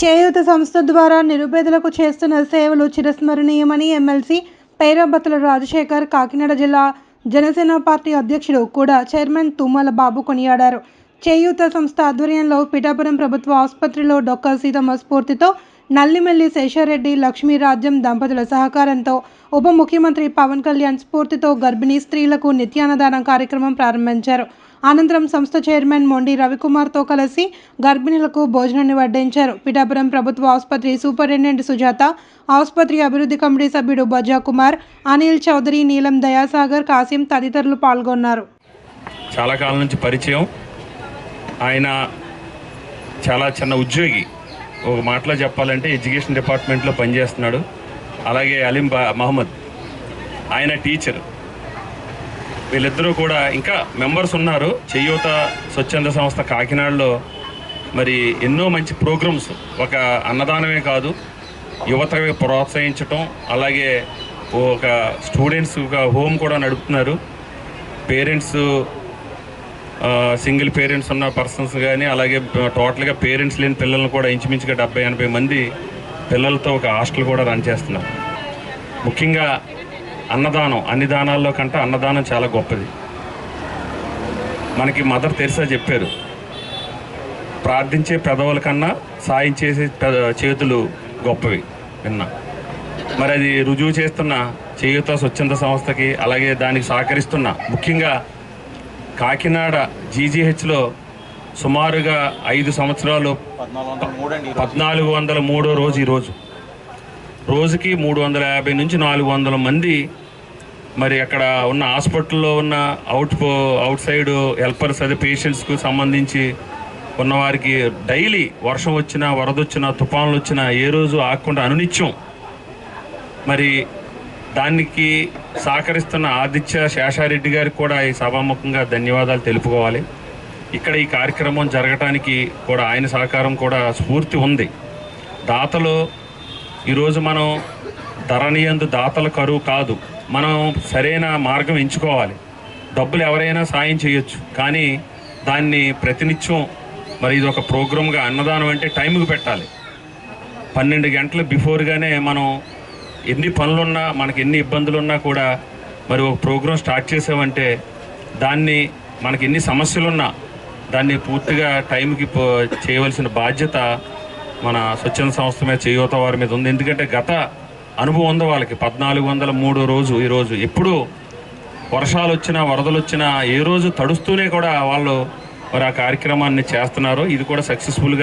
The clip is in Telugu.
చేయూత సంస్థ ద్వారా నిరుపేదలకు చేస్తున్న సేవలు చిరస్మరణీయమని ఎమ్మెల్సీ పైరాబత్తుల రాజశేఖర్ కాకినాడ జిల్లా జనసేన పార్టీ అధ్యక్షుడు కూడా చైర్మన్ తుమ్మల బాబు కొనియాడారు. చేయూత సంస్థ ఆధ్వర్యంలో పిఠాపురం ప్రభుత్వ ఆసుపత్రిలో డొక్కా సీతమ్మ స్ఫూర్తితో నల్లిమెల్లి శేషారెడ్డి లక్ష్మీరాజ్యం దంపతుల సహకారంతో ఉప ముఖ్యమంత్రి పవన్ కళ్యాణ్ స్ఫూర్తితో గర్భిణీ స్త్రీలకు నిత్యాన్నదానం కార్యక్రమం ప్రారంభించారు. అనంతరం సంస్థ చైర్మన్ మొండి రవికుమార్తో కలిసి గర్భిణులకు భోజనాన్ని వడ్డించారు. పిఠాపురం ప్రభుత్వ ఆసుపత్రి సూపరింటెండెంట్ సుజాత ఆసుపత్రి అభివృద్ధి కమిటీ సభ్యుడు బజా కుమార్ అనిల్ చౌదరి నీలం దయాసాగర్ కాసిం తదితరులు పాల్గొన్నారు. చాలా కాలం నుంచి పరిచయం. ఆయన చాలా చిన్న ఉద్యోగి. ఒక మాటలో చెప్పాలంటే ఎడ్యుకేషన్ డిపార్ట్మెంట్లో పనిచేస్తున్నాడు. అలాగే అలీం బా మహమ్మద్ ఆయన టీచర్. వీళ్ళిద్దరూ కూడా ఇంకా మెంబర్స్ ఉన్నారు. చెయ్యూత స్వచ్ఛంద సంస్థ కాకినాడలో మరి ఎన్నో మంచి ప్రోగ్రామ్స్ ఒక అన్నదానమే కాదు యువతకి ప్రోత్సహించటం అలాగే ఒక స్టూడెంట్స్ ఒక హోమ్ కూడా నడుపుతున్నారు. పేరెంట్స్ సింగిల్ పేరెంట్స్ ఉన్న పర్సన్స్ కానీ అలాగే టోటల్గా పేరెంట్స్ లేని పిల్లలను కూడా ఇంచుమించుగా డెబ్బై ఎనభై మంది పిల్లలతో ఒక హాస్టల్ కూడా రన్ చేస్తున్నారు. ముఖ్యంగా అన్నదానం అన్ని దానాల్లో కంటే అన్నదానం చాలా గొప్పది. మనకి మదర్ తెరిసా చెప్పారు ప్రార్థించే పెదవుల కన్నా సాయం చేసే చేతులు గొప్పవి. విన్నా. మరి అది రుజువు చేస్తున్న చేయుత స్వచ్ఛంద సంస్థకి అలాగే దానికి సహకరిస్తున్న ముఖ్యంగా కాకినాడ జీజీహెచ్లో సుమారుగా ఐదు సంవత్సరాలు పద్నాలుగు వందల పద్నాలుగు వందల మూడో రోజు. ఈరోజు రోజుకి మూడు వందల యాభై నుంచి నాలుగు వందల మంది మరి అక్కడ ఉన్న హాస్పిటల్లో ఉన్న అవుట్ అవుట్ సైడ్ హెల్పర్స్ అదే పేషెంట్స్కు సంబంధించి ఉన్నవారికి డైలీ వర్షం వచ్చినా వరదొచ్చినా తుఫాన్లు వచ్చినా ఏ రోజు ఆకుండా అనునిత్యం మరి దానికి సహకరిస్తున్న ఆదిత్య శేషారెడ్డి గారికి కూడా ఈ సభాముఖంగా ధన్యవాదాలు తెలుపుకోవాలి. ఇక్కడ ఈ కార్యక్రమం జరగటానికి కూడా ఆయన సహకారం కూడా స్ఫూర్తి ఉంది. దాతలు ఈరోజు మనం ధరణియందు దాతల కరువు కాదు. మనం సరైన మార్గం ఎంచుకోవాలి. డబ్బులు ఎవరైనా సాయం చేయొచ్చు. కానీ దాన్ని ప్రతినిత్యం మరి ఇది ఒక ప్రోగ్రామ్గా అన్నదానం అంటే టైంకి పెట్టాలి. పన్నెండు గంటల బిఫోర్గానే మనం ఎన్ని పనులున్నా మనకి ఎన్ని ఇబ్బందులున్నా కూడా మరి ఒక ప్రోగ్రాం స్టార్ట్ చేసామంటే దాన్ని మనకి ఎన్ని సమస్యలున్నా దాన్ని పూర్తిగా టైంకి చేయవలసిన బాధ్యత మన స్వచ్ఛంద సంస్థ మీద చేయూత వారి మీద ఉంది. ఎందుకంటే గత అనుభవం ఉంది వాళ్ళకి. పద్నాలుగు వందల మూడో రోజు ఈరోజు ఎప్పుడు వర్షాలు వచ్చినా వరదలు వచ్చినా ఏ రోజు తడుస్తూనే కూడా వాళ్ళు మరి ఆ కార్యక్రమాన్ని చేస్తున్నారు ఇది కూడా సక్సెస్ఫుల్గా